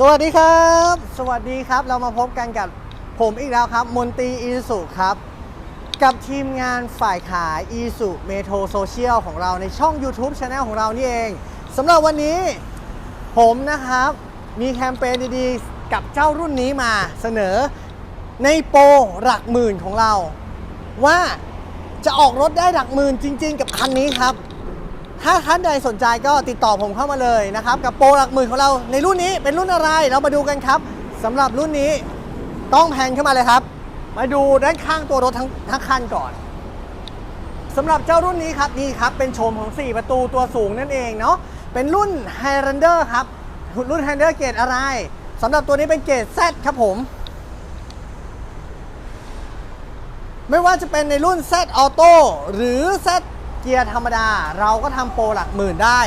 สวัสดีครับ สวัสดีครับ เรามาพบกันกับผมอีกแล้วครับ มนตรีอีสุครับ กับทีมงานฝ่ายขายอีสุเมโทรโซเชียลของเราในช่อง YouTube Channel ของเรานี่เองสำหรับวันนี้ผมนะครับ มีแคมเปญดีๆ กับเจ้ารุ่นนี้มาเสนอในโปรหลักหมื่นของเรา ว่าจะออกรถได้หลักหมื่นจริง ๆ กับคันนี้ครับ ถ้าท่านใดสนใจก็ติดต่อผมเข้ามาเลยนะครับ กับโปรหลักหมื่นของเราในรุ่นนี้เป็นรุ่นอะไรเรามาดูกันครับสำหรับรุ่นนี้ต้องแพนขึ้นมาเลยครับ มาดูด้านข้างตัวรถทั้งทั้งคันก่อนสำหรับเจ้ารุ่นนี้ครับนี่ครับเป็นโฉมของ 4 ประตูตัวสูงนั่นเองเนาะเป็นรุ่น Highlander ครับรุ่น Highlander เกรดอะไรสำหรับตัวนี้เป็นเกรด Z ครับผม ไม่ว่าจะเป็นในรุ่น Z Auto หรือ Z กียร์ธรรมดา เราก็ทำโปรหลักหมื่นได้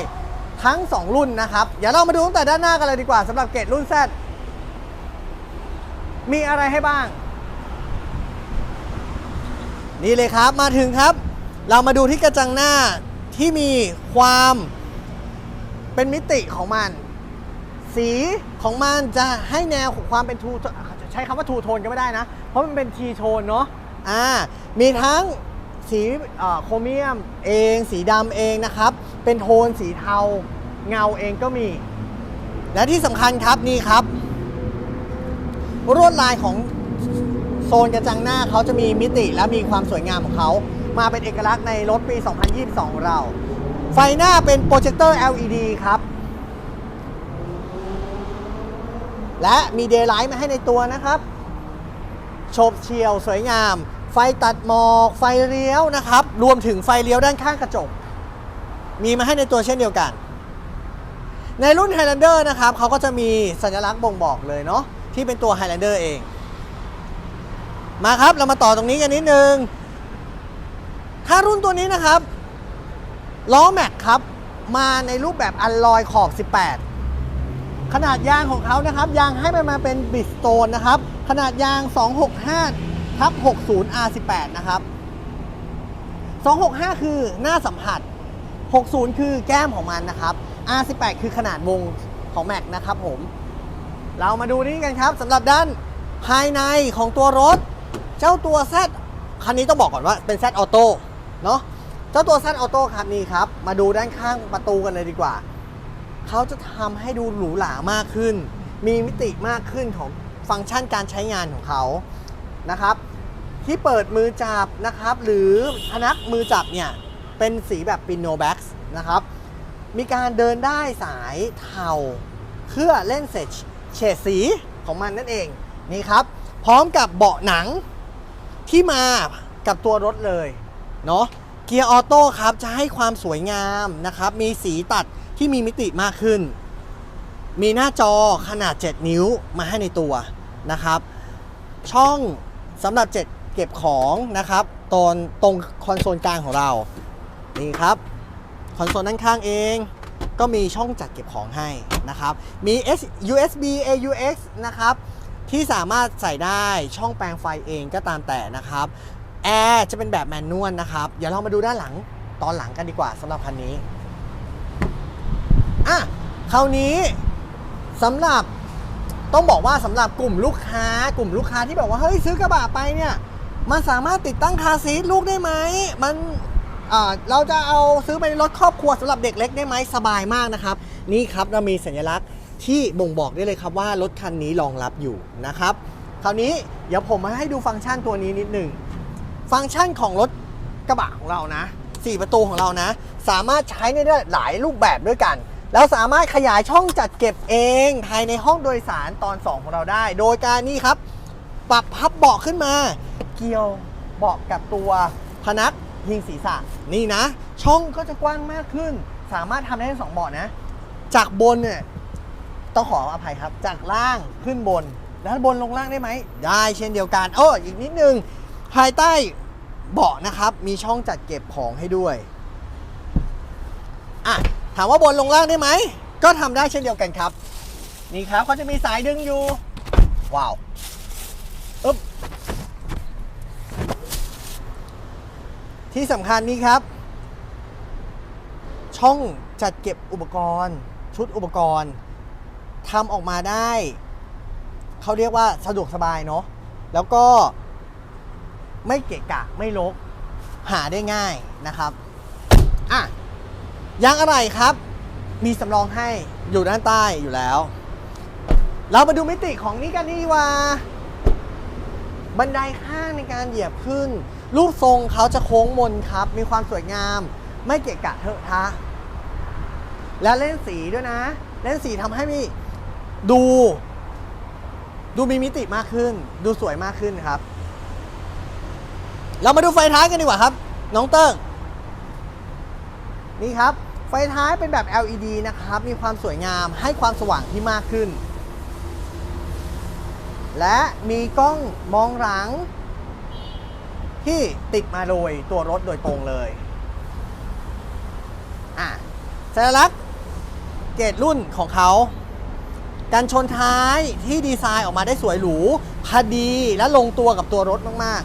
ทั้ง 2 รุ่นนะครับ เดี๋ยวเรามาดูตั้งแต่ด้านหน้ากันเลยดีกว่าสำหรับเกรดรุ่น Z มีอะไรให้บ้าง นี่เลยครับมาถึงครับ เรามาดูที่กระจังหน้าที่มีความเป็นมิติของมัน สีของมันจะให้แนวของความเป็นทูใช้คำว่าทูโทนก็ไม่ได้นะ เพราะมันเป็นทีโทนเนาะอ่ามีทั้ง สีโครเมียมเอง สีดำเองนะครับ เป็นโทนสีเทาเงาเองก็มี และที่สำคัญครับนี่ครับลวดลายของโซนกระจังหน้าเขาจะมีมิติและมีความสวยงามของเขา มาเป็นเอกลักษณ์ในรถปี 2022ของเรา ไฟหน้าเป็นโปรเจคเตอร์ LED ครับ และมีเดย์ไลท์มาให้ในตัวนะครับ โฉบเฉี่ยวสวยงาม ไฟตัดหมอกไฟเลี้ยวนะครับ รวมถึงไฟเลี้ยวด้านข้างกระจก มีมาให้ในตัวเช่นเดียวกัน ในรุ่น Highlander นะครับเขาก็จะมีสัญลักษณ์บ่งบอกเลยเนาะที่เป็นตัว Highlander เอง มาครับเรามาต่อตรงนี้กันนิดนึง ถ้ารุ่นตัวนี้นะครับล้อแม็กครับ มาในรูปแบบอัลลอยขอบ 18 ขนาดยางของเขานะครับ ยางให้มันมาเป็นบิสโตนนะครับ ขนาดยาง 265 ทับ60 R18 นะครับ 265 คือหน้าสัมผัส 60 คือแก้มของมันนะครับ R18 คือขนาดวงของแม็กนะครับผม เรามาดูนี่กันครับสำหรับด้านภายในของตัวรถ เจ้าตัว Z คันนี้ต้องบอกก่อนว่าเป็น Z Auto เนาะเจ้าตัว Z Auto ครับนี่ครับ มาดูด้านข้างประตูกันเลยดีกว่า เขาจะทำให้ดูหรูหรามากขึ้น มีมิติมากขึ้นของฟังก์ชันการใช้งานของเขานะครับ ที่เปิดมือจับนะครับ หรือพนักมือจับเนี่ย เป็นสีแบบปิโนแบ็กซ์นะครับ มีการเดินได้สายเทาเพื่อเล่นเสร็จเฉดสีของมันนั่นเองนี่ครับ พร้อมกับเบาะหนังที่มากับตัวรถเลยเนาะเกียร์ออโต้ครับจะให้ความสวยงามนะครับ มีสีตัดที่มีมิติมากขึ้น มีหน้าจอขนาด 7 นิ้วมาให้ในตัวนะครับ ช่องสำหรับเจ็ด เก็บของนะครับตรงตรงคอนโซลกลางของเรานี่ครับคอนโซลด้านข้างเองก็มีช่องจัดเก็บของให้นะครับมี USB AUX นะครับที่สามารถใส่ได้ช่องแปลงไฟเองก็ตามแต่นะครับแอร์จะเป็นแบบแมนนวลนะครับ เดี๋ยวเรามาดูด้านหลังตอนหลังกันดีกว่าสำหรับคันนี้อะคราวนี้สำหรับต้องบอกว่าสำหรับกลุ่มลูกค้ากลุ่มลูกค้าที่แบบว่าเฮ้ยซื้อกระบะไปเนี่ย มันสามารถติดตั้งคาซีทลูกได้ไหม มันเราจะเอาซื้อไปในรถครอบครัวสำหรับเด็กเล็กได้ไหมสบายมากนะครับ นี่ครับเรามีสัญลักษณ์ที่บ่งบอกได้เลยครับว่ารถคันนี้รองรับอยู่นะครับคราวนี้เดี๋ยวผมมาให้ดูฟังก์ชันตัวนี้นิดหนึ่งฟังก์ชันของรถกระบะของเรานะ4ประตูของเรานะ สามารถใช้ได้หลายรูปแบบด้วยกัน แล้วสามารถขยายช่องจัดเก็บเองภายในห้องโดยสารตอน 2 ของเราได้ โดยการนี่ครับ ปรับพับเบาะขึ้นมาเกี่ยวเบาะกับตัวพนักพิงศีรษะนี่นะ ช่องก็จะกว้างมากขึ้น สามารถทำได้ทั้งสองเบาะนะ จากบนเนี่ยต้องขออภัยครับ จากล่างขึ้นบน แล้วบนลงล่างได้ไหม ได้เช่นเดียวกันโอ้อีกนิดนึง ภายใต้เบาะนะครับ มีช่องจัดเก็บของให้ด้วยอะถามว่าบนลงล่างได้ไหม ก็ทำได้เช่นเดียวกันครับ นี่ครับเขาจะมีสายดึงอยู่ ว้าว อึ๊บ ที่สำคัญนี้ครับ ช่องจัดเก็บอุปกรณ์ ชุดอุปกรณ์ทำออกมาได้ เขาเรียกว่าสะดวกสบายเนาะแล้วก็ไม่เกะกะไม่รกหาได้ง่ายนะครับอะยางอะไรครับ มีสำรองให้อยู่ด้านใต้อยู่แล้ว เรามาดูมิติของนี้กันดีกว่า บันไดข้างในการเหยียบขึ้น รูปทรงเขาจะโค้งมนครับ มีความสวยงาม ไม่เกะกะเทอะทะ แล้วเล่นสีด้วยนะ เล่นสีทำให้มีดู ดูมีมิติมากขึ้น ดูสวยมากขึ้นครับ เรามาดูไฟท้ายกันดีกว่าครับ น้องเติ้งนี่ครับ ไฟท้ายเป็นแบบ LED นะครับ มีความสวยงามให้ความสว่างที่มากขึ้น และมีกล้องมองหลัง ที่ติดมาโดยตัวรถโดยตรงเลยอะสัญลักษณ์เกรดรุ่นของเขาการชนท้ายที่ดีไซน์ออกมาได้สวยหรูพอดีและลงตัวกับตัวรถมาก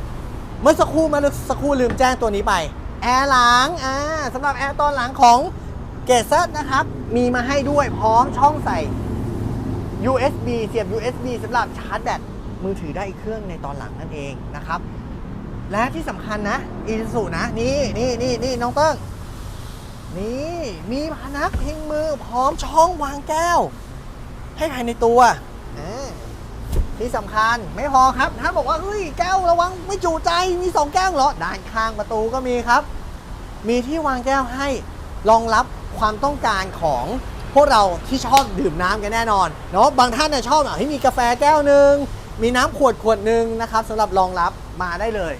ๆ เมื่อสักครู่มื่อสักครู่ลืมแจ้งตัวนี้ไป แอร์หลังอ่าสำหรับแอร์ตอนหลังของเกรดเซตนะครับ มีมาให้ด้วยพร้อมช่องใส่ USB เสียบ USB สำหรับชาร์จแบตมือถือได้อีกเครื่องในตอนหลังนั่นเองนะครับ และที่สำคัญนะอีซูนะ นี่นี่นี่นี่น้องเติ้งนี่มีพนักพิงมือพร้อมช่องวางแก้ว ให้ภายในตัวที่สำคัญไม่พอครับ ถ้าบอกว่าเฮ้ยแก้วระวังไม่จุใจมีสองแก้วเหรอด้านข้างประตูก็มีครับ มีที่วางแก้วให้รองรับความต้องการของพวกเราที่ชอบดื่มน้ำกันแน่นอนเนาะบางท่านเนี่ยชอบอะให้มีกาแฟแก้วหนึ่งมีน้ำขวดขวดหนึ่งนะครับสำหรับรองรับมาได้เลย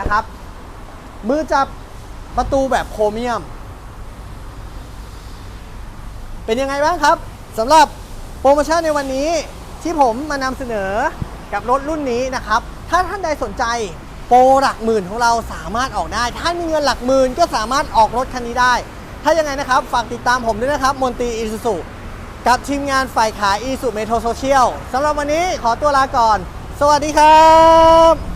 นะครับ มือจับประตูแบบโครเมียม เป็นยังไงบ้างครับสำหรับโปรโมชั่นในวันนี้ที่ผมมานำเสนอกับรถรุ่นนี้นะครับ ถ้าท่านใดสนใจโปรหลักหมื่นของเราสามารถออกได้ ถ้ามีเงินหลักหมื่นก็สามารถออกรถคันนี้ได้ ถ้ายังไงนะครับ ฝากติดตามผมด้วยนะครับ มนตรีอีซูซุกับทีมงานฝ่ายขายอีซูเมโทรโซเชียลสำหรับวันนี้ขอตัวลาก่อน สวัสดีครับ